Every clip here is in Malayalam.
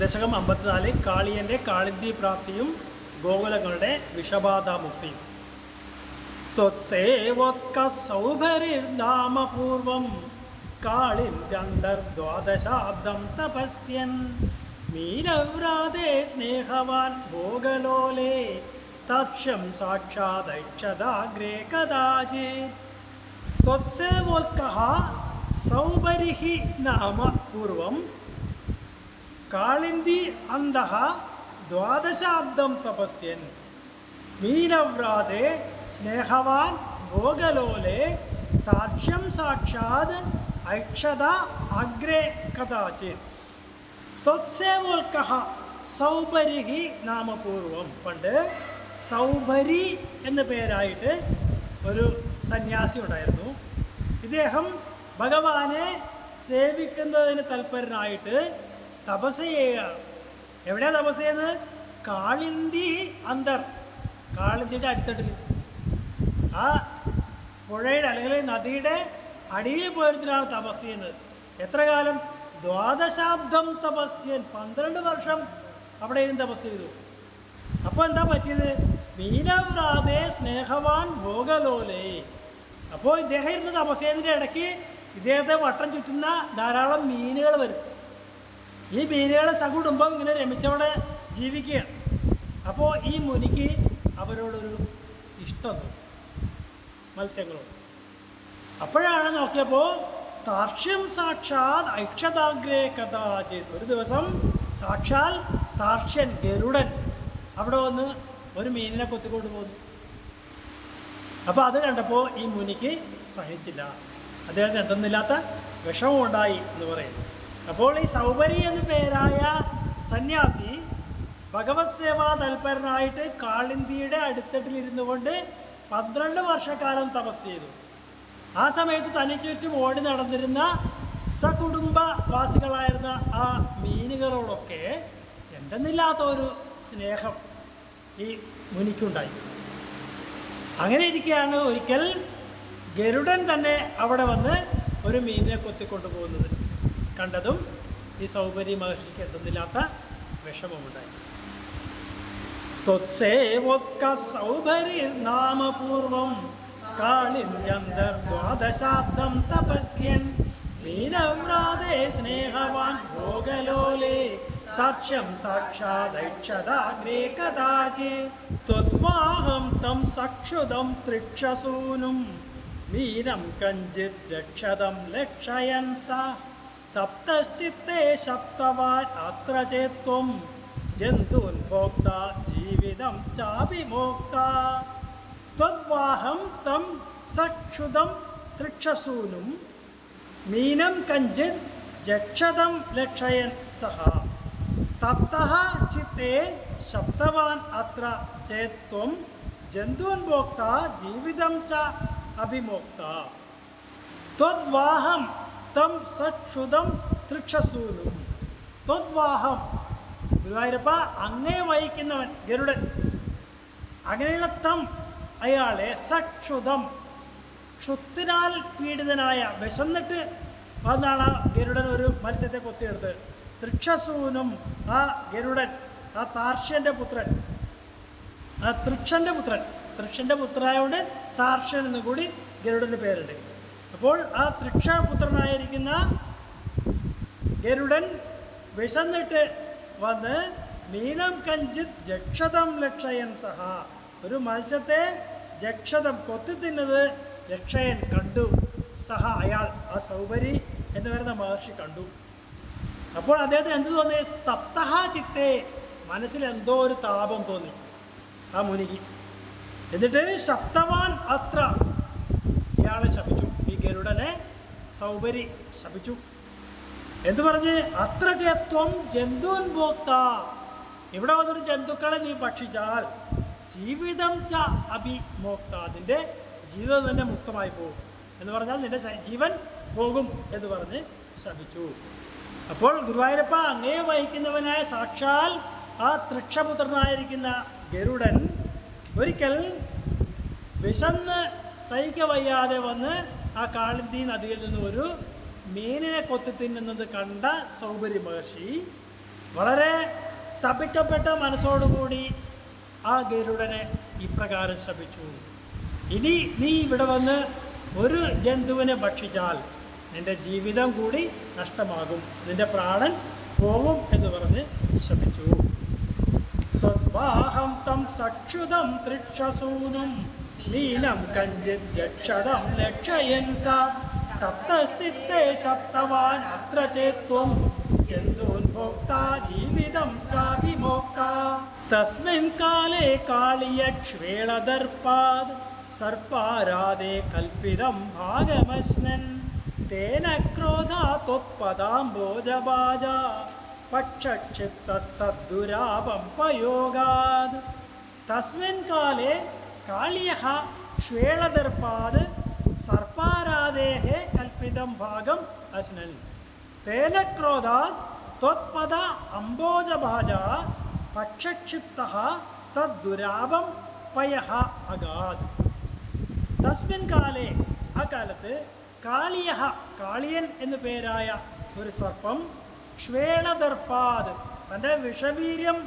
ദശകം അമ്പത്തിനാല് കാളിയന്റെ കാളിന്തി പ്രാപ്തിയും ഗോകുലങ്ങളുടെ വിഷബാധാമുക്തിയും. ത്വത്സേവോത്ക സൗഭരിർനാമപൂർവം കാളിന്ത്യന്തർദ്വാദശാബ്ദം തപസ്യൻ. മീനവ്രാതേ സ്നേഹവാൻ ഭോഗലോലേ തക്ഷം സാക്ഷാദൈക്ഷതാഗ്രേ കഥാചിത്. ത്വത്സേവോത്കः സൗബരിഹി നാമ കാളിന്തി അന്ധ ദ്വാദശാബ്ദം തപസ്യൻ. മീനവ്രാതെ സ്നേഹവാൻ ഭോഗലോലെ താക്ഷ്യം സാക്ഷാത് ഐക്ഷത അഗ്രേ കഥാചിത്. ത്വത്സേവോൽക്കഹ സൗബരിഹി നാമപൂർവം. പണ്ട് സൗഭരി എന്ന പേരായിട്ട് ഒരു സന്യാസി ഉണ്ടായിരുന്നു. ഇദ്ദേഹം ഭഗവാനെ സേവിക്കുന്നതിന് തൽപരനായിട്ട് തപസ് ചെയ്യുക. എവിടെയാണ് തപസ് ചെയ്യുന്നത്? കാളിന്തി അന്തർ. കാളിന്തിയുടെ അടിത്തട്ടിൽ ആ പുഴയുടെ അല്ലെങ്കിൽ നദിയുടെ അടിയിൽ പോയിരുന്നിട്ടാണ് തപസ് ചെയ്യുന്നത്. എത്ര കാലം? ദ്വാദശാബ്ദം തപസ്യൻ പന്ത്രണ്ട് വർഷം അവിടെ ഇരുന്ന് തപസ് ചെയ്തു. അപ്പോൾ എന്താ പറ്റിയത്? മീനവ്രാതെ സ്നേഹവാൻ ഭോഗലോലേ. അപ്പോൾ ഇദ്ദേഹം ഇരുന്ന് തപസ് ചെയ്യുന്നതിന്റെ ഇടയ്ക്ക് ഇദ്ദേഹത്തെ വട്ടം ചുറ്റുന്ന ധാരാളം മീനുകൾ വരും. ഈ ബീരയുടെ സകുടുംബം ഇങ്ങനെ രമിച്ചവിടെ ജീവിക്കുകയാണ്. അപ്പോൾ ഈ മുനിക്ക് അവരോടൊരു ഇഷ്ടം മത്സ്യങ്ങളോട്. അപ്പോഴാണ് നോക്കിയപ്പോൾ താർഷ്യം സാക്ഷാത് ഐക്ഷതാഗ്രേ കഥാചിത്. ഒരു ദിവസം സാക്ഷാൽ താർഷ്യൻ ഗരുഡൻ അവിടെ വന്ന് ഒരു മീനിനെ കൊത്തിക്കൊണ്ട് പോന്നു. അപ്പോൾ അത് കണ്ടപ്പോൾ ഈ മുനിക്ക് സഹിച്ചില്ല. അദ്ദേഹത്തിന് എന്തെന്നില്ലാത്ത വിഷമമുണ്ടായി എന്ന് പറയുന്നു. അപ്പോൾ ഈ സൗബരി എന്ന് പേരായ സന്യാസി ഭഗവത് സേവാ തൽപരനായിട്ട് കാളിന്തിയുടെ അടുത്തട്ടിലിരുന്നു കൊണ്ട് പന്ത്രണ്ട് വർഷക്കാലം തപസ് ചെയ്തു. ആ സമയത്ത് തനിക്ക് ചുറ്റും ഓടി നടന്നിരുന്ന സകുടുംബവാസികളായിരുന്ന ആ മീനുകളോടൊക്കെ എന്തെന്നില്ലാത്ത ഒരു സ്നേഹം ഈ മുനിക്കുണ്ടായി. അങ്ങനെ ഇരിക്കുകയാണ് ഒരിക്കൽ ഗരുഡൻ തന്നെ അവിടെ വന്ന് ഒരു മീനിനെ കൊത്തിക്കൊണ്ടു പോകുന്നത് കണ്ടതും ഈ സൗകര്യ മഹർഷിക്ക് എത്തുന്നില്ലാത്ത വിഷമമുണ്ടായി. ത്വത്സേവോത്ക സൗഭരിർനാമപൂർവം കാളിന്യന്തർദ്വാദശാബ്ദം തപസ്യൻ. മീനവ്രാതേ സ്നേഹവാൻ ഭോഗലോലേ. താക്ഷ്യം സാക്ഷാദൈക്ഷതാഗ്രേ കഥാചി. ത്വദ്വാഹം തം സക്ഷുതം തൃക്ഷസൂനും. മീനം കഞ്ചിത് ജക്ഷതം ലക്ഷയൻ സ. തപ്തശ്ചിത്തേ ശപ്തവാൻ അത്ര ചേത്വം. ജന്തുൻഭോക്ത ജീവിതം ചാഭിമോക്ത ത്വദ്വാഹം തം സക്ഷുതം തൃക്ഷസൂനും. മീനം കഞ്ചിത് ജക്ഷതം ലക്ഷയൻ സഹ. തപ്തഃ ചിത്തേ ശബ്ദവാൻ അത്ര ചേത്വം. ജന്തുൻഭോക്ത ജീവിതം ച അഭിമോക്ത. ത്വദ്വാഹം തം സക്ഷുതം തൃക്ഷസൂനും ത്വദ്വാഹം. ഗുരുവായൂരപ്പ അങ്ങേ വഹിക്കുന്നവൻ ഗരുഡൻ. അങ്ങനെയുള്ള തം അയാളെ സക്ഷുതം ക്ഷുത്തിനാൽ പീഡിതനായ വിശന്നിട്ട് വന്നാണ് ആ ഗരുഡൻ ഒരു മത്സ്യത്തെ കൊത്തിയെടുത്ത്. തൃക്ഷസൂനും ആ ഗരുഡൻ ആ താർഷ്യന്റെ പുത്രൻ. ആ തൃക്ഷന്റെ പുത്രൻ. തൃക്ഷന്റെ പുത്രനായോണ്ട് താർഷ്യൻ എന്നുകൂടി ഗരുഡന്റെ പേരുണ്ട്. അപ്പോൾ ആ തൃക്ഷപുത്രനായിരിക്കുന്ന ഗരുഡൻ വിശന്നിട്ട് വന്ന് മീനം കഞ്ചിത് ജക്ഷതം ലക്ഷയൻ സഹ. ഒരു മത്സ്യത്തെ ജക്ഷതം കൊത്തി തിന്നത് ലക്ഷയൻ കണ്ടു. സഹ അയാൾ ആ സൗബരി എന്ന് പറയുന്ന മഹർഷി കണ്ടു. അപ്പോൾ അദ്ദേഹത്തിന് എന്ത് തോന്നി? തപ്തഹ ചിത്തെ മനസ്സിൽ എന്തോ ഒരു താപം തോന്നി ആ മുനിക്ക്. എന്നിട്ട് ശബ്ദവാൻ അത്ര ഇയാളെ ശപിച്ചു. ഗരുഡനെ സൗബരി ശപിച്ചു. എന്ത് പറഞ്ഞ്? അത്ര ചേത്വം ജന്തുൻഭോക്ത ഇവിടെ വന്നൊരു ജന്തുക്കളെ നീ ഭക്ഷിച്ചാൽ ജീവിതം ച അഭിമോക്ത നിന്റെ ജീവിതം തന്നെ മുക്തമായി പോകും. എന്ന് പറഞ്ഞാൽ നിന്റെ ജീവൻ പോകും എന്ന് പറഞ്ഞ് ശപിച്ചു. അപ്പോൾ ഗുരുവായൂരപ്പ അങ്ങേ വഹിക്കുന്നവനായ സാക്ഷാൽ ആ തൃക്ഷപുത്രനായിരിക്കുന്ന ഗരുഡൻ ഒരിക്കൽ വിശന്ന് സഹിക്കവയ്യാതെ വന്ന് ആ കാളിന്തി നദിയിൽ നിന്ന് ഒരു മീനിനെ കൊത്തി തിന്നുന്നത് കണ്ട സൗബരി മഹർഷി വളരെ തപിക്കപ്പെട്ട മനസ്സോടുകൂടി ആ ഗരുഡനെ ഇപ്രകാരം ശപിച്ചു. ഇനി നീ ഇവിടെ വന്ന് ഒരു ജന്തുവിനെ ഭക്ഷിച്ചാൽ നിന്റെ ജീവിതം കൂടി നഷ്ടമാകും. നിന്റെ പ്രാണൻ പോകും എന്ന് പറഞ്ഞ് ശപിച്ചു. തദ്വാഹം തം സക്ഷുതം തൃക്ഷസൂനും ीनं कञ्चित् यक्षदं लक्षयन् सा। तप्तश्चित्ते सप्तवान् अत्र चेत् त्वं छन्दोन्मोक्ता जीवितं चाभिभोक्ता तस्मिन् काले कालियक्ष्वेणदर्पाद् सर्पाराधे कल्पितं भागमश्नन्। तेन क्रोधा त्वत्पदाम्बोजबाजा पक्षित्तस्तद्दुरापम्पयोगाद् तस्मिन् काले കാലേ കാളിയः ശ്വേളദർപ്പാത് സർപ്പാരാധേः കൽപ്പിതം ഭാഗം അശ്നൽ തേന ക്രോധാ ത്വത്പദ അംബോജഭാജ പക്ഷക്ഷിപ്ത തദ്ദുരാപം പയഹ അഗാത്. തസ്മിൻ കാലേ ആ കാലത്ത് കാളിയഹ കാളിയൻ എന്നു പേരായ ഒരു സർപ്പം ശ്വേളദർപ്പാത് തന്റെ വിഷവീര്യം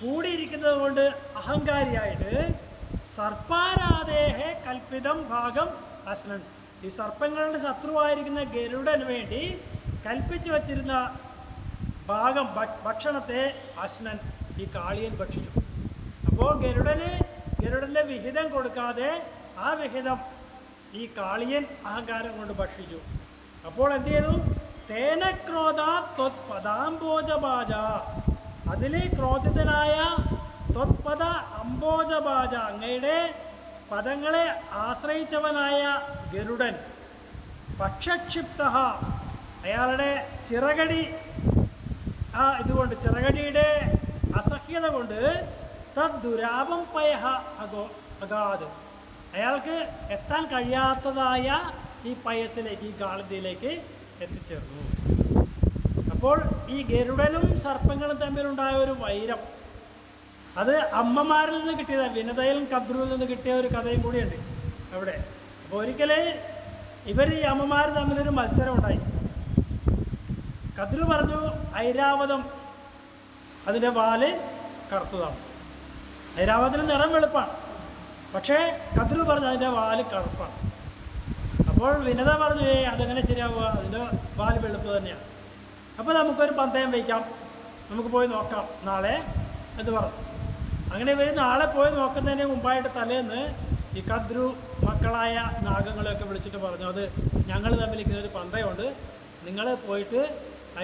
കൂടിയിരിക്കുന്നത് കൊണ്ട് അഹങ്കാരിയായിട്ട് സർപ്പാരാധേഹെ കൽപ്പിതം ഭാഗം അശ്നൻ ഈ സർപ്പങ്ങളുടെ ശത്രുവായിരിക്കുന്ന ഗരുഡന് വേണ്ടി കൽപ്പിച്ചു വച്ചിരുന്ന ഭാഗം ഭക്ഷണത്തെ അശ്നൻ ഈ കാളിയൻ ഭക്ഷിച്ചു. അപ്പോൾ ഗരുഡന് ഗരുഡന്റെ വിഹിതം കൊടുക്കാതെ ആ വിഹിതം ഈ കാളിയൻ അഹങ്കാരം കൊണ്ട് ഭക്ഷിച്ചു. അപ്പോൾ എന്ത് ചെയ്തു? തേന ക്രോധ ത്വത്പദാംബോജബാജ അതിൽ ക്രോധിതനായ ത്വത്പദ അംബോജബാജ അങ്ങയുടെ പദങ്ങളെ ആശ്രയിച്ചവനായ ഗരുഡൻ. പക്ഷക്ഷിപ്ത അയാളുടെ ചിറകടി ആ ഇതുകൊണ്ട് ചിറകടിയുടെ അസഹ്യത കൊണ്ട് തദ്ദുരാപം പയഹ അഗോ അഗാത്. അയാൾക്ക് എത്താൻ കഴിയാത്തതായ ഈ പയസിലേക്ക് ഈ ഗാളിതിയിലേക്ക് എത്തിച്ചേർന്നു. അപ്പോൾ ഈ ഗരുഡനും സർപ്പങ്ങളും തമ്മിലുണ്ടായ ഒരു വൈരം അത് അമ്മമാരിൽ നിന്ന് കിട്ടിയതാണ് വിനതയിലും കദ്രുവിൽ നിന്ന് കിട്ടിയ ഒരു കഥയും കൂടിയുണ്ട് അവിടെ. അപ്പോൾ ഒരിക്കലേ ഇവർ ഈ അമ്മമാർ തമ്മിലൊരു മത്സരം ഉണ്ടായി കദ്രു പറഞ്ഞു ഐരാവതം അതിന്റെ വാൽ കറുത്തതാണ്. ഐരാവതത്തിന് നിറം വെളുപ്പാണ്. പക്ഷേ കദ്രു പറഞ്ഞു അതിന്റെ വാൽ കറുപ്പാണ്. അപ്പോൾ വിനത പറഞ്ഞു ഏ അതെങ്ങനെ ശരിയാവുക? അതിന്റെ വാൽ വെളുപ്പ് തന്നെയാണ് അപ്പോൾ നമുക്കൊരു പന്തയം വയ്ക്കാം നമുക്ക് പോയി നോക്കാം നാളെ എന്ന് പറഞ്ഞു. അങ്ങനെ വരുന്ന ആളെ പോയി നോക്കുന്നതിന് മുമ്പായിട്ട് തലേന്ന് ഈ കദ്രു മക്കളായ നാഗങ്ങളെയൊക്കെ വിളിച്ചിട്ട് പറഞ്ഞു അത് ഞങ്ങൾ തമ്മിൽ ഇങ്ങനെ ഒരു പന്തയുണ്ട്. നിങ്ങൾ പോയിട്ട്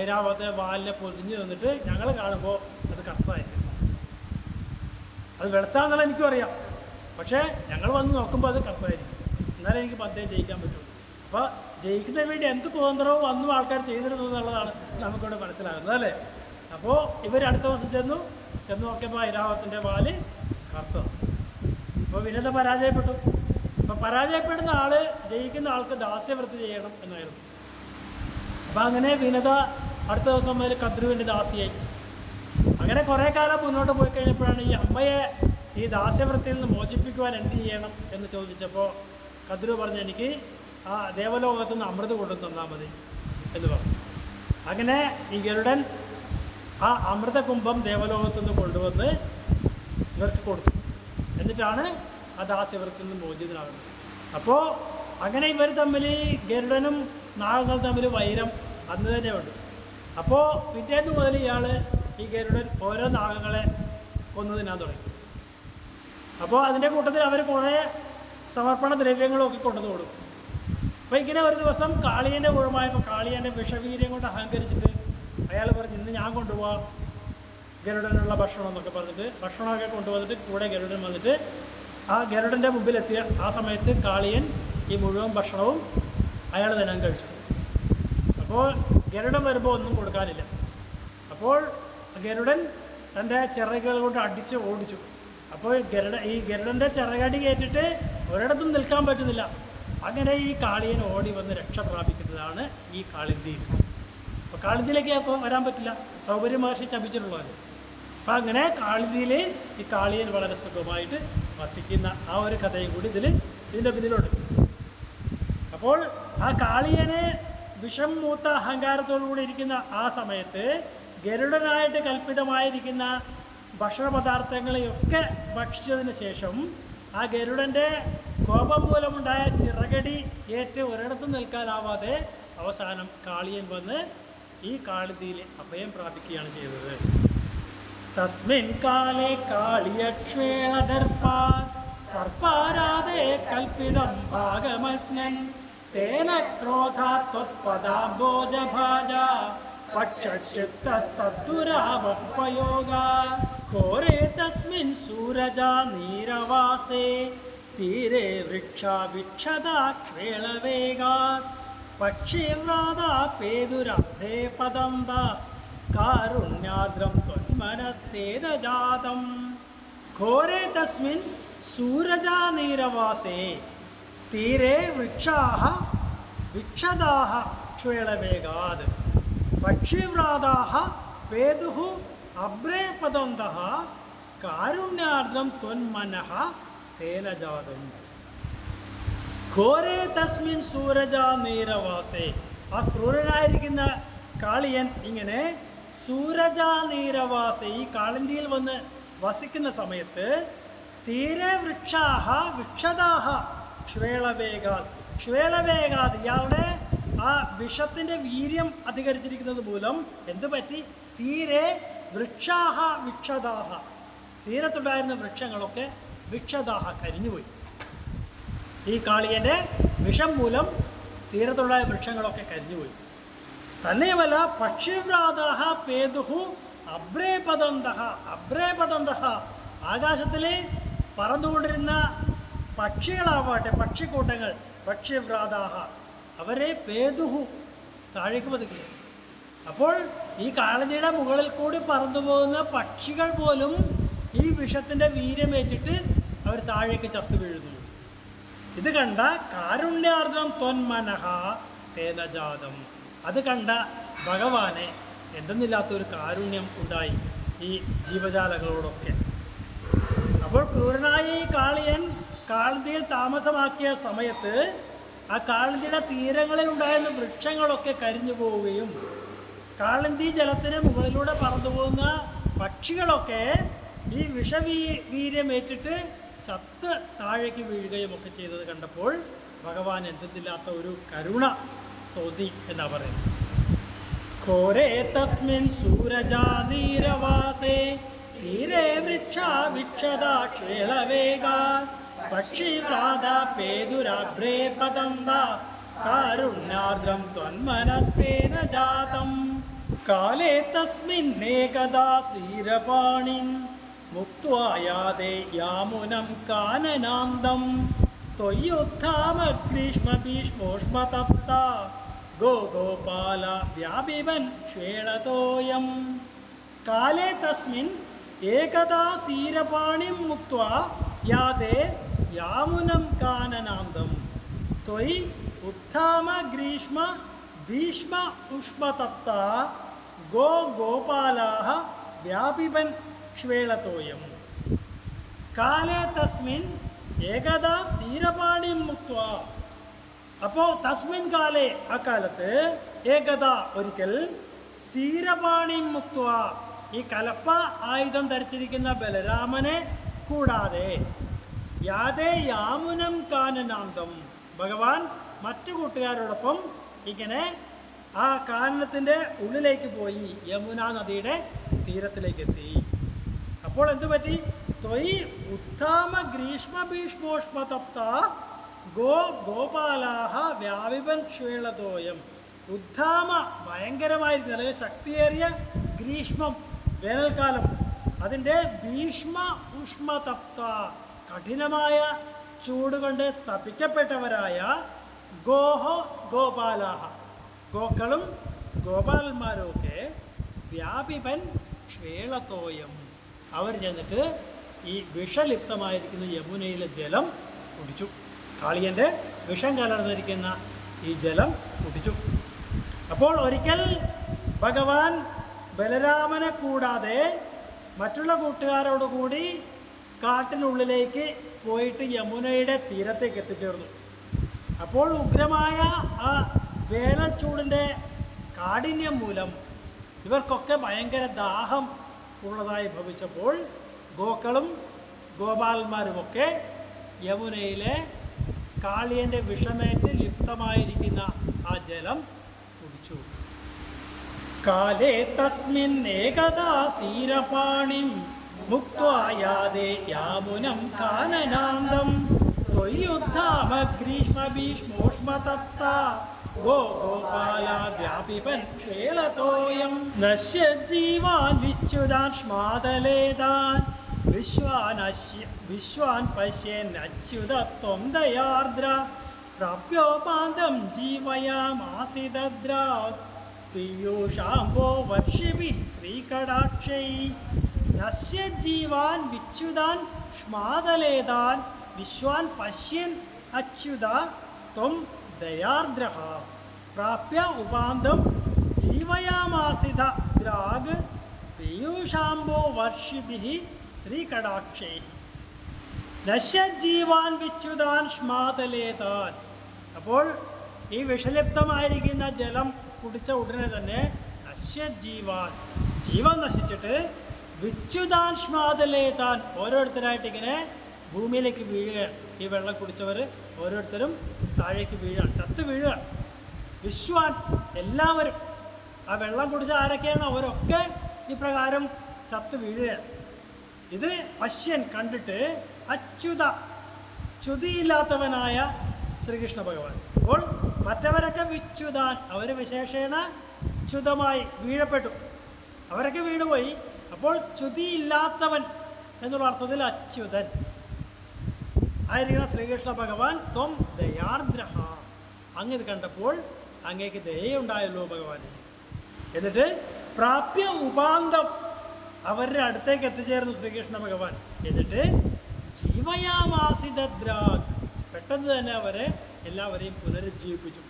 ഐരാവത്തെ വാലിനെ പൊതിഞ്ഞ് തന്നിട്ട് ഞങ്ങൾ കാണുമ്പോൾ അത് കറുത്തായിരിക്കും അത് വെളുത്താണെന്നുള്ള എനിക്കും അറിയാം. പക്ഷേ ഞങ്ങൾ വന്ന് നോക്കുമ്പോൾ അത് കത്തായിരിക്കും എന്നാലേ എനിക്ക് പന്തയം ജയിക്കാൻ പറ്റുള്ളൂ. അപ്പോൾ ജയിക്കുന്നതിന് വേണ്ടി എന്ത് കുതന്ത്രവും അന്നും ആൾക്കാർ ചെയ്തിരുന്നു എന്നുള്ളതാണ് നമുക്കിവിടെ മനസ്സിലാകുന്നത് അല്ലേ? അപ്പോൾ ഇവർ അടുത്ത ദിവസം ചെന്നു ചെന്ന് നോക്കിയപ്പോൾ ഐരാവത്തിന്റെ വാൽ കറുത്ത അപ്പോൾ വിനത പരാജയപ്പെട്ടു. അപ്പോൾ പരാജയപ്പെടുന്ന ആൾ ജയിക്കുന്ന ആൾക്ക് ദാസ്യവൃത്തി ചെയ്യണം എന്നായിരുന്നു. അപ്പോൾ അങ്ങനെ വിനത അടുത്ത ദിവസം മുതൽ കദ്രുവിന്റെ ദാസിയായി. അങ്ങനെ കുറേ കാലം മുന്നോട്ട് പോയി കഴിഞ്ഞപ്പോഴാണ് ഈ അമ്മയെ ഈ ദാസ്യവൃത്തിയിൽ നിന്ന് മോചിപ്പിക്കുവാൻ എന്ത് ചെയ്യണം എന്ന് ചോദിച്ചപ്പോൾ കദ്രു പറഞ്ഞു എനിക്ക് ആ ദേവലോകത്തുനിന്ന് അമൃത് കൊണ്ടു തന്നാൽ മതി എന്ന് പറഞ്ഞു. അങ്ങനെ ഈ ഗരുഡൻ ആ അമൃതകുംഭം ദേവലോകത്തു നിന്ന് കൊണ്ടുവന്ന് ഇവർക്ക് കൊടുത്തു. എന്നിട്ടാണ് ആ ദാസ്യവൃത്തിൽ നിന്ന് മോചിതനാകുന്നത്. അപ്പോൾ അങ്ങനെ ഇവർ തമ്മിൽ ഗരുഡനും നാഗങ്ങൾ തമ്മിൽ വൈരം അന്ന് തന്നെ ഉണ്ട്. അപ്പോൾ പിറ്റേന്ന് മുതൽ ഇയാൾ ഈ ഗരുഡൻ ഓരോ നാഗങ്ങളെ കൊന്നു തിന്നാൻ തുടങ്ങി. അപ്പോൾ അതിന്റെ കൂട്ടത്തിൽ അവർ കുറേ സമർപ്പണ ദ്രവ്യങ്ങളൊക്കെ കൊണ്ടുവന്ന് കൊടുക്കും. അപ്പോൾ ഇങ്ങനെ ഒരു ദിവസം കാളിയന്റെ കുഴമായപ്പോൾ കാളിയന്റെ വിഷവീര്യം കൊണ്ട് അഹങ്കരിച്ചിട്ട് അയാൾ പറഞ്ഞു ഇന്ന് ഞാൻ കൊണ്ടുപോവാം ഗരുഡനുള്ള ഭക്ഷണം എന്നൊക്കെ പറഞ്ഞിട്ട് ഭക്ഷണമൊക്കെ കൊണ്ടുവന്നിട്ട് കൂടെ ഗരുഡൻ വന്നിട്ട് ആ ഗരുഡന്റെ മുമ്പിലെത്തിയ ആ സമയത്ത് കാളിയൻ ഈ മുഴുവൻ ഭക്ഷണവും അയാൾ തന്നെ കഴിച്ചു. അപ്പോൾ ഗരുഡൻ വരുമ്പോൾ ഒന്നും കൊടുക്കാനില്ല. അപ്പോൾ ഗരുഡൻ തന്റെ ചിറകുകൾ കൊണ്ട് അടിച്ച് ഓടിച്ചു. അപ്പോൾ ഗരുഡ ഈ ഗരുഡന്റെ ചിറകടി കയറ്റിട്ട് ഒരിടത്തും നിൽക്കാൻ പറ്റുന്നില്ല. അങ്ങനെ ഈ കാളിയൻ ഓടി വന്ന് രക്ഷ പ്രാപിക്കുന്നതാണ് ഈ കാളിന്തി. അപ്പോൾ കാളിന്തിയിലേക്ക് അപ്പോൾ വരാൻ പറ്റില്ല. സൗകര്യ മഹർഷി ചപിച്ചിട്ടുള്ളവർ അപ്പം അങ്ങനെ കാളിതിയിൽ ഈ കാളിയൻ വളരെ സുഖമായിട്ട് വസിക്കുന്ന ആ ഒരു കഥയും കൂടി ഇതിൽ ഇതിന്റെ പിന്നിലുണ്ട്. അപ്പോൾ ആ കാളിയനെ വിഷം മൂത്ത അഹങ്കാരത്തോടു കൂടി ഇരിക്കുന്ന ആ സമയത്ത് ഗരുഡനായിട്ട് കൽപ്പിതമായിരിക്കുന്ന ഭക്ഷണപദാർത്ഥങ്ങളെയൊക്കെ ഭക്ഷിച്ചതിന് ശേഷം ആ ഗരുഡന്റെ കോപം മൂലമുണ്ടായ ചിറകടി ഏറ്റ് ഒരിടത്തും നിൽക്കാനാവാതെ അവസാനം കാളിയൻ വന്ന് ഈ കാളിതിയിൽ അഭയം പ്രാപിക്കുകയാണ് ചെയ്തത്. തസ്മിൻ കാലേ കാളിയക്ഷേണദർപ്പാത് സർപ്പാരാധേ കൽപ്പിതം ഭാഗമസ്നൻ തേന ക്രോധാത്വത്പദാംബോജഭാജ പക്ഷിത്തസ്തദ്ദുരാവപയോഗ ഘോരേ തസ്മിൻ സൂരജാ നീരവാസേ തീരെ വൃക്ഷാഭിക്ഷതാക്ഷേളവേഗാത് പക്ഷിവ്രാതാ പേതുരബ്ധേ പദന്ത കാരുണ്യാദ്രം ത്വന്മനസ്തേദജാതം ഘോരേ തസ്മിൻ സൂരജാനീരവാസേ തീരെ വൃക്ഷാः വിക്ഷതാः ക്ഷേളവേഗാത് പക്ഷിവ്രാതാः പേതുः അബ്രേ പതന്തः കാരുണ്യാർദ്രം ത്വന്മനഃ തേന ജാതം ഘോരേ തസ്മിൻ സൂരജാനീരവാസേ ആ ക്രൂരനായിരിക്കുന്ന കാളിയൻ ഇങ്ങനെ സൂരജാനീരവാസേ ഈ കാളിന്തിയിൽ വന്ന് വസിക്കുന്ന സമയത്ത് തീരെ വൃക്ഷാഹ വിക്ഷതാഹ ക്ഷേളവേഗാത് ക്ഷേളവേഗാത് ഇയാളുടെ ആ വിഷത്തിന്റെ വീര്യം അധികരിച്ചിരിക്കുന്നത് മൂലം എന്ത് പറ്റി? തീരെ വൃക്ഷാഹ വിക്ഷതാഹ. തീരത്തുണ്ടായിരുന്ന വൃക്ഷങ്ങളൊക്കെ വിക്ഷതാഹ കരിഞ്ഞുപോയി. ഈ കാളിയന്റെ വിഷം മൂലം തീരത്തുള്ള വൃക്ഷങ്ങളൊക്കെ കരിഞ്ഞുപോയി. തന്നെയുമല്ല പക്ഷിവ്രാതഹ പേതുഹു അബ്രേപദന്തഹ അബ്രേപദന്തഹ ആകാശത്തിൽ പറന്നുകൊണ്ടിരുന്ന പക്ഷികളാവട്ടെ പക്ഷിക്കൂട്ടങ്ങൾ പക്ഷിവ്രാതാഹ അവരെ പേതുഹു താഴേക്ക് പതുക്കുന്നു. അപ്പോൾ ഈ കാളനിയുടെ മുകളിൽ കൂടി പറന്നു പോകുന്ന പക്ഷികൾ പോലും ഈ വിഷത്തിന്റെ വീര്യമേറ്റിട്ട് അവർ താഴേക്ക് ചത്തു വീഴുന്നു. ഇത് കണ്ട കാരുണ്യാർദ്രം ത്വന്മനഹ തേനജാതം അത് കണ്ട ഭഗവാനെ എന്തെന്നില്ലാത്തൊരു കാരുണ്യം ഉണ്ടായി ഈ ജീവജാലങ്ങളോടൊക്കെ. അപ്പോൾ ക്രൂരനായ ഈ കാളിയൻ കാളന്തിയിൽ താമസമാക്കിയ സമയത്ത് ആ കാളന്തിയുടെ തീരങ്ങളിൽ ഉണ്ടായിരുന്ന വൃക്ഷങ്ങളൊക്കെ കരിഞ്ഞു പോവുകയും കാളന്തി ജലത്തിന് മുകളിലൂടെ പറന്നു പോകുന്ന പക്ഷികളൊക്കെ ഈ വിഷവീ വീര്യമേറ്റിട്ട് ചത്ത് താഴേക്ക് വീഴുകയും ഒക്കെ ചെയ്തത് കണ്ടപ്പോൾ ഭഗവാൻ എന്തെന്നില്ലാത്ത ഒരു കരുണ തോന്നി എന്നാ പറയുന്നത്. കോരേ തസ്മിൻ സൂരജാതീരവാസേ തീരെ വൃക്ഷാഭിക്ഷതാ പക്ഷി പക്ഷിവ്രാത പേതുരാഭ്രേ പതന്ത കാരുണ്യാർദ്രം ത്വന്മനസ്തേന ജാതം. കാലേ തസ്മിന്നേകദാ സീരപാണിം मुक्त्वा यादे यामुनं काननान्दं। त्वय्युत्थाम ग्रीष्म भीष्मोष्मतप्ता गोगोपालव्यापिबन् श्वेणतोऽयं काले तस्मिन् एकदा सीरपाणिं मुक्त्वा यादे यामुनं काननान्दं त्वयि उत्थाम ग्रीष्म भीष्म उष्मतप्ता गो गोपालाः व्यापिबन् ക്ഷ്വേളതോയം കാലേ തസ്മിൻ ഏകദാ സീരപാണിം മുക്ത അപ്പോൾ തസ്മിൻ കാലേ ആ കാലത്ത് ഏകദ ഒരിക്കൽ സീരപാണിം മുക്ത ഈ കലപ്പ ആയുധം ധരിച്ചിരിക്കുന്ന ബലരാമനെ കൂടാതെ യാതേ യാമുനം കാനനാന്തം. ഭഗവാൻ മറ്റു കൂട്ടുകാരോടൊപ്പം ഇങ്ങനെ ആ കാനനത്തിന്റെ ഉള്ളിലേക്ക് പോയി യമുന നദിയുടെ തീരത്തിലേക്ക് എത്തി അപ്പോൾ എന്തു പറ്റി ത്വയി ഉത്ഥാമ ഗ്രീഷ്മ ഭീഷ്മോഷ്മതപ്ത ഗോ ഗോപാലാഹ വ്യാപിപൻ ക്ഷേളതോയം ഉദ്ധാമ ഭയങ്കരമായിരിക്കും അല്ലെങ്കിൽ ശക്തിയേറിയ ഗ്രീഷ്മം വേനൽക്കാലം. അതിന്റെ ഭീഷ്മ ഉഷ്മതപ്ത കഠിനമായ ചൂട് കൊണ്ട് തപിക്കപ്പെട്ടവരായ ഗോഹ ഗോപാലാഹ. ഗോക്കളും ഗോപാലന്മാരും ഒക്കെ വ്യാപിപൻ ക്ഷേളത്തോയം അവർ ചെന്നിട്ട് ഈ വിഷലിപ്തമായിരിക്കുന്ന യമുനയിലെ ജലം കുടിച്ചു. കാളിയന്റെ വിഷം കലർന്നിരിക്കുന്ന ഈ ജലം കുടിച്ചു. അപ്പോൾ ഒരിക്കൽ ഭഗവാൻ ബലരാമനെ കൂടാതെ മറ്റുള്ള കൂട്ടുകാരോടുകൂടി കാട്ടിനുള്ളിലേക്ക് പോയിട്ട് യമുനയുടെ തീരത്തേക്ക് എത്തിച്ചേർന്നു. അപ്പോൾ ഉഗ്രമായ ആ വേനൽ ചൂടിന്റെ കാഠിന്യം മൂലം ഇവർക്കൊക്കെ ഭയങ്കര ദാഹം ഉള്ളതായി ഭവിച്ചപ്പോൾ ഗോക്കളും ഗോപാലന്മാരുമൊക്കെ യമുനയിലെ കാളിയന്റെ വിഷമേറ്റ് ലിപ്തമായിരിക്കുന്ന ആ ജലം കുടിച്ചു. കാലേ തസ്മിൻ ഏകദാ സീരപാണിം മുക്വായാതേ യാമുനം കാനനാന്തം. ത്വയ്യുദ്ധാമ ഗ്രീഷ്മ ഭീഷ്മോഷ്മതപ്ത ഗോപാല വ്യാപിപൻ ക്ഷേളതോയം നശ്യ ജീവാൻ വിച്യുതാൻ ശ്മാതലേതാൻ. വിശ്വാനശ്യ വിശ്വാൻ പശ്യൻ അച്യുത ത്വം ദയാർദ്ര പ്രാപ്യോപാന്തം ജീവയാമാസിദ്ര പീയൂഷാംബോ വർഷിഭി ശ്രീകടാക്ഷൈ. നശ്യ ജീവാൻ വിച്യുതാൻ ശ്മാതലേതാൻ. വിശ്വാൻ പശ്യൻ അച്യുത ത്വം ദയാർദ്ര പ്രാപ്യ ഉപാന്തം ജീവയാമാസിത ദ്രാഗ് പീയൂഷാംബോ വർഷിഭി ശ്രീകടാക്ഷേ. ദശജീവാൻ വിച്ഛുതാൻ ശ്മാതലേതാൻ അപ്പോൾ ഈ വിഷലിപ്തമായിരിക്കുന്ന ജലം കുടിച്ച ഉടനെ തന്നെ നശ്യജീവാൻ ജീവൻ നശിച്ചിട്ട് വിച്ഛുതാൻ ശ്മാതലേതാൻ ഓരോരുത്തരായിട്ട് ഇങ്ങനെ ഭൂമിയിലേക്ക് വീഴുകയാണ്. ഈ വെള്ളം കുടിച്ചവർ ഓരോരുത്തരും താഴേക്ക് വീഴുകയാണ് ചത്ത് വീഴുകയാണ് വിശ്വാൻ എല്ലാവരും ആ വെള്ളം കുടിച്ച ആരൊക്കെയാണ്? അവരൊക്കെ ഇപ്രകാരം ചത്ത് വീഴുകയാണ് ഇത് പശ്യൻ കണ്ടിട്ട് അച്യുത ചുതിയില്ലാത്തവനായ ശ്രീകൃഷ്ണ ഭഗവാൻ. അപ്പോൾ മറ്റവരൊക്കെ വിച്യുതാൻ. അവർ വിശേഷേണ ച്യുതമായി വീഴപ്പെട്ടു. അവരൊക്കെ വീണുപോയി. അപ്പോൾ ചുതിയില്ലാത്തവൻ എന്നുള്ള അർത്ഥത്തിൽ അച്യുതൻ. ആയിരിക്കുന്ന ശ്രീകൃഷ്ണ ഭഗവാൻ ത്വം ദയാർദ്ര അങ്ങ് ഇത് കണ്ടപ്പോൾ അങ്ങേക്ക് ദയുണ്ടായല്ലോ ഭഗവാനെ. എന്നിട്ട് പ്രാപ്യ ഉപാന്തം അവരുടെ അടുത്തേക്ക് എത്തിച്ചേർന്നു ശ്രീകൃഷ്ണ ഭഗവാൻ. എന്നിട്ട് ജീവയാമാസിദ്രാഗ് പെട്ടെന്ന് തന്നെ അവരെ എല്ലാവരെയും പുനരുജ്ജീവിപ്പിച്ചു.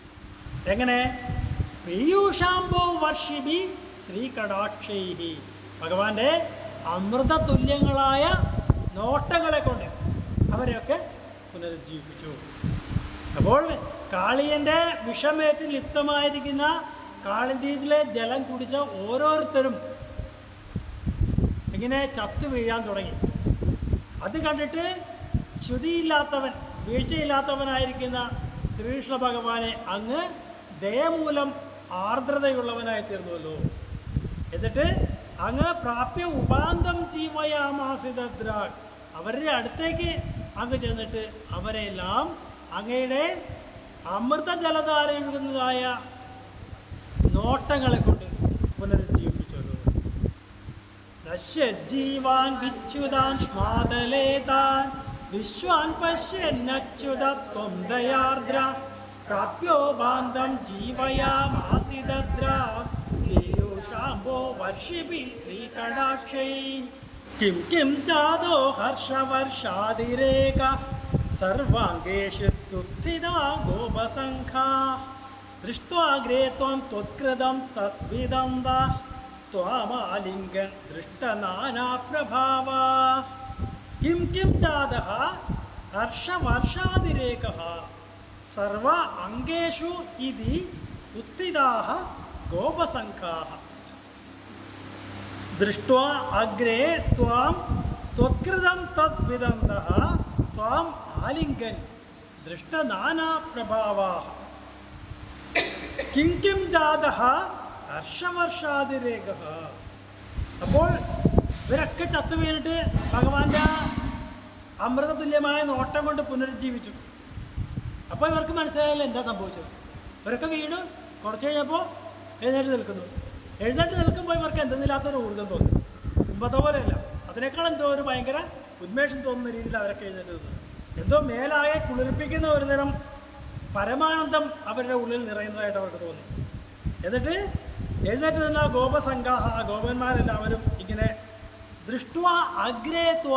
എങ്ങനെ? പീയൂഷാംബോ വർഷിബി ശ്രീകടാക്ഷൈഹി. ഭഗവാന്റെ അമൃത തുല്യങ്ങളായ നോട്ടങ്ങളെ കൊണ്ട് അവരെയൊക്കെ പുനരുജ്ജീവിപ്പിച്ചു. അപ്പോൾ കാളിയന്റെ വിഷമേറ്റ് ലിപ്തമായിരിക്കുന്ന കാളിന്തീജിലെ ജലം കുടിച്ച ഓരോരുത്തരും ഇങ്ങനെ ചത്തു വീഴാൻ തുടങ്ങി. അത് കണ്ടിട്ട് ശ്രുതിയില്ലാത്തവൻ വീഴ്ചയില്ലാത്തവനായിരിക്കുന്ന ശ്രീകൃഷ്ണ ഭഗവാനെ അങ്ങ് ദയമൂലം ആർദ്രതയുള്ളവനായി തീർന്നുവല്ലോ എന്നിട്ട് അങ്ങ് പ്രാപ്യ ഉപാന്തം ജീവയാമാസിതദ്രാ അവരുടെ അടുത്തേക്ക് അങ്ങ് ചെന്നിട്ട് അവരെല്ലാം അങ്ങയുടെ അമൃത ജലധാര എഴുതുന്നതായ നോട്ടങ്ങളെ കൊണ്ട് പുനരുജ്ജീവിപ്പിച്ചു നശ്യ ജീവാൻ വിച്യുതാൻ ശ്മാതലേതാൻ വിശ്വാൻ പശ്യന്നച്യുത ത്വം ദയാർദ്ര പ്രാപ്യോ ബാന്ധം ജീവയാമാസിദ്ര പീയൂഷാംബോ വർഷിപി ശ്രീകടാക്ഷൈ കിം കിം ജാതോ ഹർഷവർഷാതിരേക സർവാംഗേഷു തുസ്ഥിതാ ഗോപസംഖാ ദൃഷ്ട്വാഗ്രേ ത്വം ത്വത്കൃതം തദ്വിദന്ത ത്വാമാലിംഗൻ ദൃഷ്ടനാനാപ്രഭാവ കിം കിം ജാതഃ ഹർഷവർഷാതിരേകः സർവ അംഗേഷു ഇതി ഉത്തിതാः ഗോപസംഖാः ദൃഷ്ട്വാ അഗ്രേ ത്വാം ത്വത്കൃതം തദ്വിദന്തः ത്വാം ആലിംഗൻ ദൃഷ്ടനാനാപ്രഭാവാः കിം കിം ജാത ഹർഷവർഷാതിരേക അപ്പോൾ ഇവരൊക്കെ ചത്തു വീണിട്ട് ഭഗവാന്റെ ആ അമൃതതുല്യമായ നോട്ടം കൊണ്ട് പുനരുജ്ജീവിച്ചു. അപ്പോൾ ഇവർക്ക് മനസ്സിലായില്ല എന്താ സംഭവിച്ചത്. ഇവരൊക്കെ വീണ് കുറച്ച് കഴിഞ്ഞപ്പോൾ എഴുന്നേറ്റ് നിൽക്കുന്നു. എഴുന്നേറ്റ് നിൽക്കുമ്പോൾ ഇവർക്ക് എന്തെന്നില്ലാത്തൊരു ഊർജം തോന്നി. മുമ്പത്തെ പോലെയല്ല അതിനേക്കാൾ എന്തോ ഒരു ഭയങ്കര ഉന്മേഷം തോന്നുന്ന രീതിയിൽ അവരൊക്കെ എഴുന്നേറ്റ് നിന്നു. എന്തോ മേലായ കുളിർപ്പിക്കുന്ന ഒരു തരം പരമാനന്ദം അവരുടെ ഉള്ളിൽ നിറയുന്നതായിട്ട് അവർക്ക് തോന്നി. എന്നിട്ട് എഴുന്നേറ്റ് നിന്ന ഗോപസംഘാഹ ഗോപന്മാരെല്ലാവരും ഇങ്ങനെ ദൃഷ്ടുവ അഗ്രേത്വ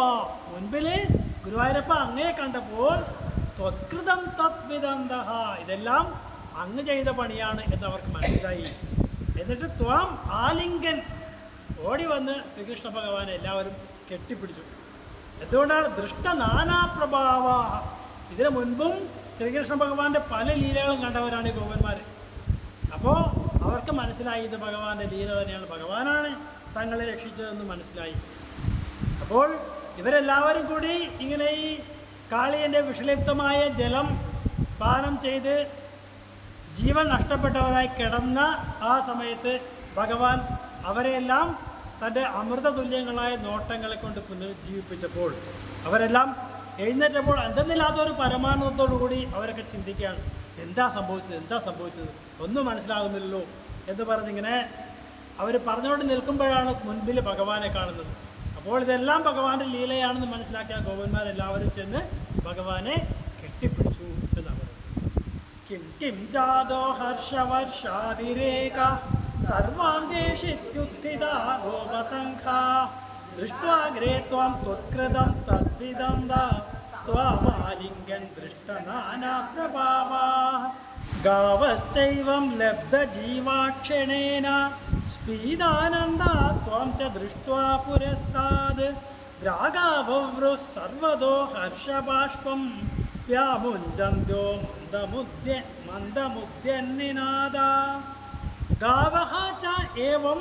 മുൻപിൽ ഗുരുവായൂരപ്പ അങ്ങേ കണ്ടപ്പോൾ ത്വകൃതം ഇതെല്ലാം അങ്ങ് ചെയ്ത പണിയാണ് എന്ന് അവർക്ക് മനസ്സിലായി. എന്നിട്ട് ത്വാം ആലിംഗൻ ഓടി വന്ന് ശ്രീകൃഷ്ണ ഭഗവാനെ എല്ലാവരും കെട്ടിപ്പിടിച്ചു. എന്തുകൊണ്ടാണ് ദൃഷ്ട നാനാപ്രഭാവ ഇതിനു മുൻപും ശ്രീകൃഷ്ണ ഭഗവാന്റെ പല ലീലകളും കണ്ടവരാണ് ഈ ഗോപന്മാർ അപ്പോൾ അവർക്ക് മനസ്സിലായി ഇത് ഭഗവാന്റെ ലീല തന്നെയാണ്. ഭഗവാനാണ് തങ്ങളെ രക്ഷിച്ചതെന്ന് മനസ്സിലായി. അപ്പോൾ ഇവരെല്ലാവരും കൂടി ഇങ്ങനെ ഈ കാളിയന്റെ വിഷലിപ്തമായ ജലം പാനം ചെയ്ത് ജീവൻ നഷ്ടപ്പെട്ടവരായി കിടന്ന ആ സമയത്ത് ഭഗവാൻ അവരെല്ലാം തന്റെ അമൃതതുല്യങ്ങളായ നോട്ടങ്ങളെ കൊണ്ട് പുനരുജ്ജീവിപ്പിച്ചപ്പോൾ അവരെല്ലാം എഴുന്നേറ്റപ്പോൾ എന്തെന്നില്ലാത്ത ഒരു പരമാനന്ദത്തോടു കൂടി അവരൊക്കെ ചിന്തിക്കുകയാണ് എന്താ സംഭവിച്ചത്? എന്താ സംഭവിച്ചത്? ഒന്നും മനസ്സിലാകുന്നില്ലല്ലോ എന്ന് പറഞ്ഞിങ്ങനെ അവർ പറഞ്ഞുകൊണ്ട് നിൽക്കുമ്പോഴാണ് മുൻപിൽ ഭഗവാനെ കാണുന്നത്. അപ്പോൾ ഇതെല്ലാം ഭഗവാന്റെ ലീലയാണെന്ന് മനസ്സിലാക്കിയ ഗോപന്മാരെല്ലാവരും ചെന്ന് ഭഗവാനെ किं किं जादो हर्षवर्षादिरेका? सर्वान् गोपसङ्खा दृष्ट्वाग्रे दृष्ट्वा अग्रे त्वां तुदं तद्भिदन्दा त्वमालिङ्गं दृष्ट नाना गावश्चैवं लब्धजीवाक्षणेन। स्पीदानन्दा त्वं च दृष्ट्वा पुरस्ताद्। रागा सर्वतो हर्षबाष्पम्। व्यामुञ्जन्द्यो मन्दमुद्य मन्दमुद्यन्निनाद। गावः च एवं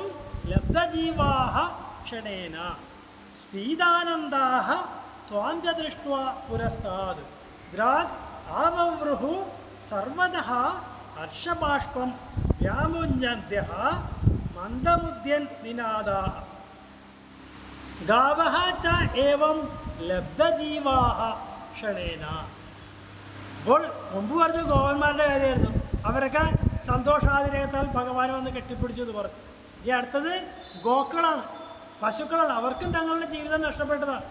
लब्धजीवाः क्षणेन। स्पीदानन्दाः त्वां च दृष्ट्वा पुरस्ताद्। द्राग् आववृः सर्वतः हर्षबाष्पं व्यामुञ्जन्त्यः मन्दमुद्यन् निनादाः गावः च एवं लब्धजीवाः क्षणेन। അപ്പോൾ മുമ്പ് പറഞ്ഞ ഗോവന്മാരുടെ കാര്യമായിരുന്നു. അവരൊക്കെ സന്തോഷാതിരയത്താൽ ഭഗവാനെ വന്ന് കെട്ടിപ്പിടിച്ചു എന്ന് പറഞ്ഞു. ഈ അടുത്തത് ഗോക്കളാണ്. പശുക്കളാണ്. അവർക്കും തങ്ങളുടെ ജീവിതം നഷ്ടപ്പെട്ടതാണ്.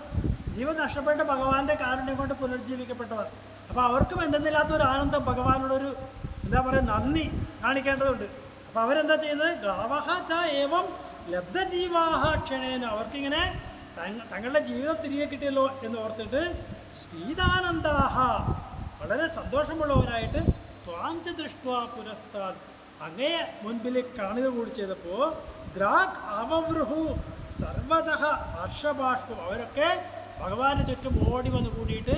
ജീവൻ നഷ്ടപ്പെട്ട ഭഗവാന്റെ കാരുണ്യം കൊണ്ട് പുനർജീവിക്കപ്പെട്ടതാണ് അപ്പോൾ അവർക്കും എന്തെന്നില്ലാത്ത ഒരു ആനന്ദം ഭഗവാനോടൊരു എന്താ പറയുക നന്ദി കാണിക്കേണ്ടതുണ്ട്. അപ്പോൾ അവരെന്താ ചെയ്യുന്നത്? ഗാവഹ ച ഏവം ലബ്ധജീവാഹ ക്ഷണേന. അവർക്കിങ്ങനെ തങ്ങ- തങ്ങളുടെ ജീവിതം തിരികെ കിട്ടിയല്ലോ എന്ന് ഓർത്തിട്ട് സ്ഫീതാനന്ദാഹ വളരെ സന്തോഷമുള്ളവരായിട്ട് ത്വാഞ്ച ദൃഷ്ട പുരസ്താൽ അങ്ങയെ മുൻപിൽ കാണുക കൂടി ചെയ്തപ്പോൾ ദ്രാഗ് അവവൃഹു സർവത ഹർഷഭാഷ്പം അവരൊക്കെ ഭഗവാന്റെ ചുറ്റും ഓടി വന്ന് കൂടിയിട്ട്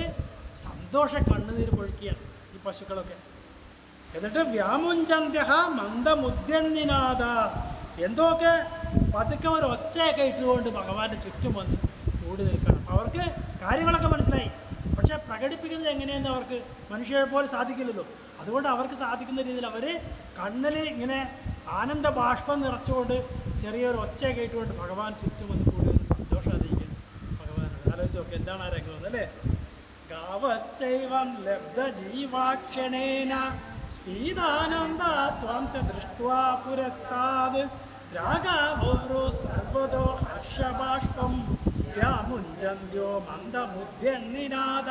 സന്തോഷ കണ്ണുനീര് പൊഴിക്കുകയാണ് ഈ പശുക്കളൊക്കെ. എന്നിട്ട് വ്യാമുഞ്ചന്ത്യ മന്ദമുദ്യന്നിനാഥ. എന്തൊക്കെ? പതുക്കെ ഒരു ഒച്ചയൊക്കെ ഇട്ടുകൊണ്ട് ഭഗവാന്റെ ചുറ്റും വന്ന് കൂടി നിൽക്കണം. അവർക്ക് കാര്യങ്ങളൊക്കെ മനസ്സിലായി. പക്ഷേ പ്രകടിപ്പിക്കുന്നത് എങ്ങനെയെന്ന് അവർക്ക് മനുഷ്യരെ പോലെ സാധിക്കില്ലല്ലോ. അതുകൊണ്ട് അവർക്ക് സാധിക്കുന്ന രീതിയിൽ അവർ കണ്ണിൽ ഇങ്ങനെ ആനന്ദ ബാഷ്പം നിറച്ചുകൊണ്ട് ചെറിയൊരു ഒച്ച കേട്ടുകൊണ്ട് ഭഗവാൻ ചുറ്റും വന്ന് കൂടി സന്തോഷം അറിയിക്കുക ഭഗവാൻ ആലോചിച്ച് നോക്കി എന്താണ് ആ രംഗം അല്ലേ? ഗാവശ്ചൈവം ച ദൃഷ്ട്വാ പുരസ്താത് സർവതോ രാമുഞ്ചന്ദ്രോ മന്ദബുദ്ധ്യന്നിനാഥ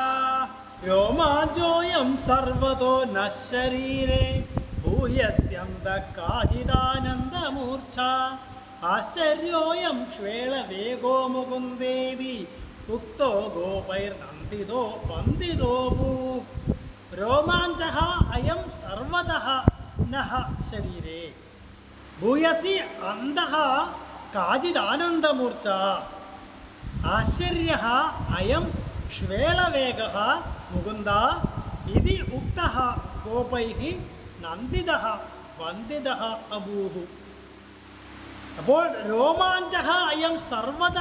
രോമാജോയം സർവതോ നശരീരേ ഭൂയസ്യന്തകാചിദാനന്ദമൂർച്ഛ ആശ്ചര്യോയം ക്ഷ്വേളവേഗോ മുകുന്ദേതി ഉക്തോ ഗോപൈർനന്ദിതോ വന്ദിതോ ഭൂ രോമാഞ്ചഃ അയം സർവതഃ നഃ ശരീരേ ഭൂയസി അന്തഃ കാചിദാനന്ദമൂർച്ഛ ആശ്ചര്യ അയം ശ്വേളവേഗ മുകുന്ദ ഇതി ഉക്ത ഗോപൈ നന്ദിത വന്ദിത അഭൂഹു. അപ്പോൾ രോമാഞ്ച അയം സർവത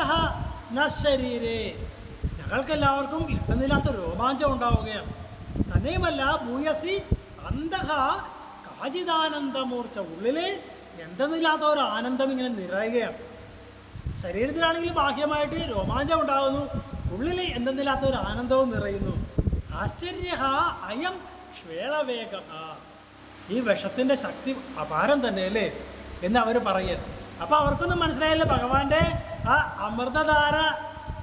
ന ശരീരേ. ഞങ്ങൾക്ക് എല്ലാവർക്കും ഇത്തന്നില്ലാത്ത രോമാഞ്ചം ഉണ്ടാവുകയാണ്. തന്നെയുമല്ല ഭൂയസി അന്തഹ കാചിതാനന്ദമൂർച്ച ഉള്ളിലെ എന്തെന്നില്ലാത്ത ഒരു ആനന്ദം ഇങ്ങനെ നിറയുകയാണ്. ശരീരത്തിലാണെങ്കിൽ ബാഹ്യമായിട്ട് രോമാഞ്ചം ഉണ്ടാകുന്നു. ഉള്ളിൽ എന്തെന്നില്ലാത്ത ഒരു ആനന്ദവും നിറയുന്നു. ആശ്ചര്യ അയം ശ്വേളവേഗ ഈ വിഷത്തിന്റെ ശക്തി അപാരം തന്നെ അല്ലേ എന്ന് അവർ പറയുക അപ്പോൾ അവർക്കൊന്നും മനസ്സിലായില്ല. ഭഗവാന്റെ ആ അമൃതധാര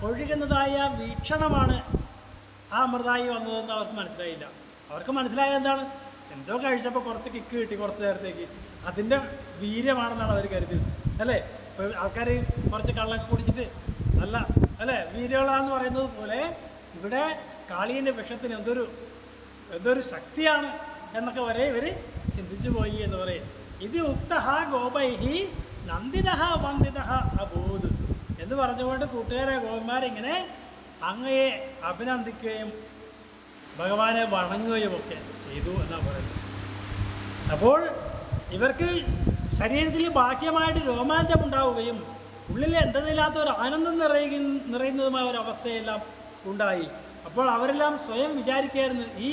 ഒഴുകുന്നതായ വീക്ഷണമാണ് ആ അമൃതായി വന്നതെന്ന് അവർക്ക് മനസ്സിലായില്ല. അവർക്ക് മനസ്സിലായത് എന്താണ്? എന്തോ കഴിച്ചപ്പോൾ കുറച്ച് കിക്ക് കിട്ടി കുറച്ച് നേരത്തേക്ക്. അതിന്റെ വീര്യമാണെന്നാണ് അവർ കരുതിയത്. അല്ലേ? ആൾക്കാർ കുറച്ച് കള്ളൊക്കെ കുടിച്ചിട്ട് നല്ല അല്ലേ? വീര്യമുള്ളതെന്ന് പറയുന്നത് പോലെ ഇവിടെ കാളിയന്റെ വിഷത്തിന് എന്തൊരു എന്തൊരു ശക്തിയാണ് എന്നൊക്കെ വരെ ഇവർ ചിന്തിച്ചു പോയി എന്ന് പറയും. ഇത് ഉക്ത ഗോപൈഹി നന്ദിത വന്ദിത അബൂത് എന്ന് പറഞ്ഞുകൊണ്ട് കൂട്ടുകാരെ ഗോപന്മാരിങ്ങനെ അങ്ങയെ അഭിനന്ദിക്കുകയും ഭഗവാനെ വണങ്ങുകയും ഒക്കെ ചെയ്തു എന്നാണ് പറയുന്നത്. അപ്പോൾ ഇവർക്ക് ശരീരത്തിൽ ബാഹ്യമായിട്ട് രോമാഞ്ചം ഉണ്ടാവുകയും ഉള്ളിൽ എന്തെന്നില്ലാത്ത ഒരു ആനന്ദം നിറയുക നിറയുന്നതുമായ ഒരു അവസ്ഥയെല്ലാം ഉണ്ടായി. അപ്പോൾ അവരെല്ലാം സ്വയം വിചാരിക്കുകയായിരുന്നു ഈ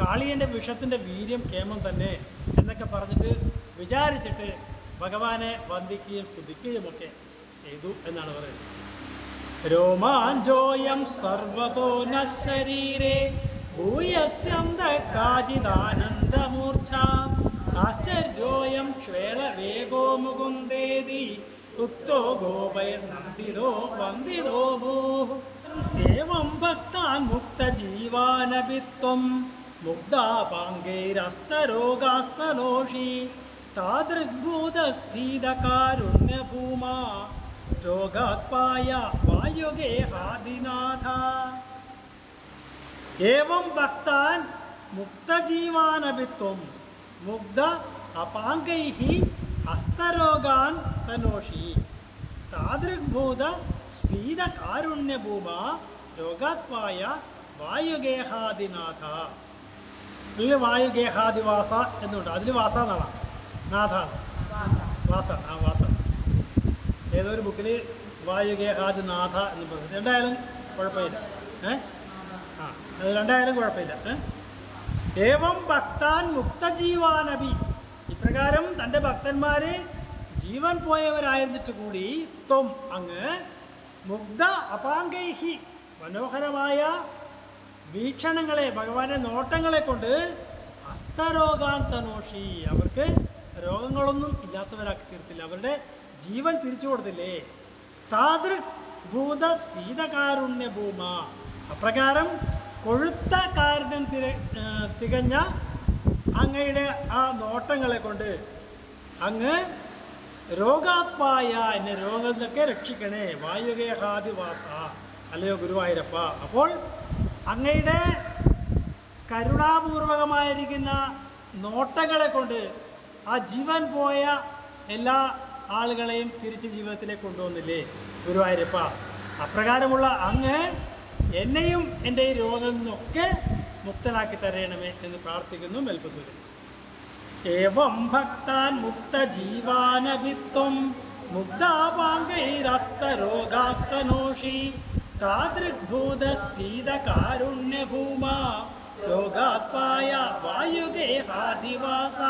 കാളിയന്റെ വിഷത്തിന്റെ വീര്യം കേമം തന്നെ എന്നൊക്കെ പറഞ്ഞിട്ട് വിചാരിച്ചിട്ട് ഭഗവാനെ വന്ദിക്കുകയും സ്തുതിക്കുകയും ഒക്കെ ചെയ്തു എന്നാണ് പറയുന്നത്. രോമാഞ്ചോയം സർവതോ आश्चर्योऽयं क्षेणवेगो मुकुन्देति उक्तो गोपैर्नन्दिरो भूः। एवं भक्तान् मुक्तजीवानपि त्वं मुग्धापाङ्गैरस्तरोगास्तनोषि पाङ्गैरस्तरोगास्तरोषी तादृग्भूतस्थीदकारुण्यभूमा वायुगे आदिनाथ। एवं भक्तान् मुक्तजीवानपि त्वं മുഗ്ധ അപാംഗൈ ഹസ്തരോഗാൻ തനോഷി. താദൃഗ്ഭൂത സ്ഫീതകാരുണ്യഭൂമ രോഗാത്മായ വായുഗേഹാദിനാഥ. ഇതിൽ വായുഗേഹാദിവാസ എന്നുണ്ട്. അതിൽ വാസ എന്നാണ്? നാഥ. വാസ. ആ വാസ. ഏതോ ഒരു ബുക്കിൽ വായുഗേഹാദിനാഥ എന്ന് പറഞ്ഞു. രണ്ടായാലും കുഴപ്പമില്ല. ഏ? ആ അത് രണ്ടായാലും കുഴപ്പമില്ല. ഏ? ഏവം ഭക്താൻ മുക്തജീവാനബി ഇപ്രകാരം തന്റെ ഭക്തന്മാര് ജീവൻ പോയവരായിരുന്നിട്ട് കൂടി ത്വം അങ്ങ് മുഗ്ധ അപാംഗൈഹി മനോഹരമായ വീക്ഷണങ്ങളെ ഭഗവാന്റെ നോട്ടങ്ങളെ കൊണ്ട് ഹസ്തരോഗാന്തനോഷി അവർക്ക് രോഗങ്ങളൊന്നും ഇല്ലാത്തവരാക്കി തീർത്തില്ല. അവരുടെ ജീവൻ തിരിച്ചു കൊടുത്തില്ലേ? താതൃ ഭൂത സ്ഫീതകാരുണ്യ ഭൂമ. അപ്രകാരം കൊഴുത്ത കാരുണ്യം തിര തികഞ്ഞ അങ്ങയുടെ ആ നോട്ടങ്ങളെ കൊണ്ട് അങ്ങ് രോഗാപ്പായ എന്നെ രോഗങ്ങളിൽ നിന്നൊക്കെ രക്ഷിക്കണേ. വായുകേഹാദിവാസ അല്ലയോ ഗുരുവായൂരപ്പ. അപ്പോൾ അങ്ങയുടെ കരുണാപൂർവകമായിരിക്കുന്ന നോട്ടങ്ങളെ കൊണ്ട് ആ ജീവൻ പോയ എല്ലാ ആളുകളെയും തിരിച്ച് ജീവിതത്തിലേക്ക് കൊണ്ടുവന്നില്ലേ ഗുരുവായൂരപ്പ? അപ്രകാരമുള്ള അങ്ങ് എന്നെയും എന്റെ ഈ രോഗങ്ങളിൽ നിന്നൊക്കെ മുക്തനാക്കി തരയണമേ എന്ന് പ്രാർത്ഥിക്കുന്നു മെൽപ്പത്തൂര് ഏവം ഭക്താൻ മുക്ത മുക്തജീവാനഭിത്വം മുഗ്ധാപാംഗൈരസ്തരോഗാസ്തനോഷി കാരുണ്യഭൂമാ ലോകാത്മായ വായുഗേഹാധിവാസ.